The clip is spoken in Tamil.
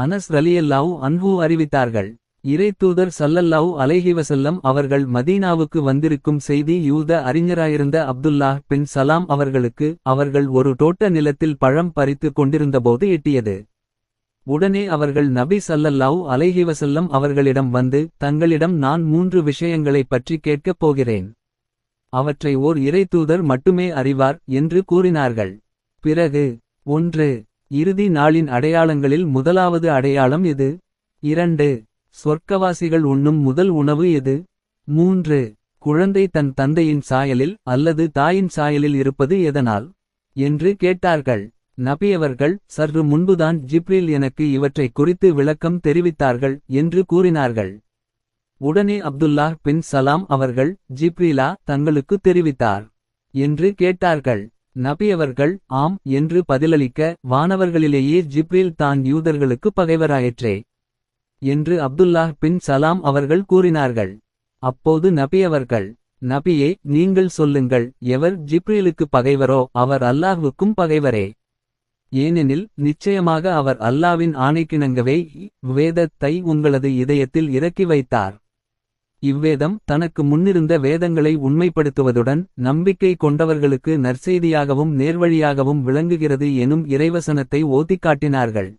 அனஸ் ரலியல்லாவ் அன்ஹு அறிவித்தார்கள். இறைத்தூதர் சல்லல்லாஹு அலைஹி வஸல்லம் அவர்கள் மதீனாவுக்கு வந்திருக்கும் செய்தி யூத அறிஞராயிருந்த அப்துல்லாஹ் பின் சலாம் அவர்களுக்கு அவர்கள் ஒரு தோட்ட நிலத்தில் பழம் பறித்து கொண்டிருந்தபோது எட்டியது. உடனே அவர்கள் நபி சல்லல்லாவ் அலைஹிவசல்லம் அவர்களிடம் வந்து தங்களிடம் நான் மூன்று விஷயங்களைப் பற்றி கேட்கப் போகிறேன். அவற்றை ஓர் இறைத்தூதர் மட்டுமே அறிவார் என்று கூறினார்கள். பிறகு ஒன்று இறுதி நாளின் அடையாளங்களில் முதலாவது அடையாளம் எது? இரண்டு சொர்க்கவாசிகள் உண்ணும் முதல் உணவு எது? மூன்று குழந்தை தன் தந்தையின் சாயலில் அல்லது தாயின் சாயலில் இருப்பது எதனால்? என்று கேட்டார்கள். நபியவர்கள் சற்று முன்புதான் ஜிப்ரில் எனக்கு இவற்றை குறித்து விளக்கம் தெரிவித்தார்கள் என்று கூறினார்கள். உடனே அப்துல்லாஹ் பின் சலாம் அவர்கள் ஜிப்ரிலா தங்களுக்கு தெரிவித்தார் என்று கேட்டார்கள். நபியவர்கள் ஆம் என்று பதிலளிக்க வானவர்களிலேயே ஜிப்ரில் தான் யூதர்களுக்கு பகைவராயிற்றே என்று அப்துல்லாஹ் பின் சலாம் அவர்கள் கூறினார்கள். அப்போது நபியவர்கள் நபியே நீங்கள் சொல்லுங்கள் எவர் ஜிப்ரிலுக்கு பகைவரோ அவர் அல்லாஹ்வுக்கும் பகைவரே. ஏனெனில் நிச்சயமாக அவர் அல்லாவின் ஆணைக்கிணங்கவே வேதத்தை உங்களது இதயத்தில் இறக்கி வைத்தார். இவ்வேதம் தனக்கு முன்னிருந்த வேதங்களை உண்மைப்படுத்துவதுடன் நம்பிக்கை கொண்டவர்களுக்கு நற்செய்தியாகவும் நேர்வழியாகவும் விளங்குகிறது எனும் இறைவசனத்தை ஓதிக் காட்டினார்கள்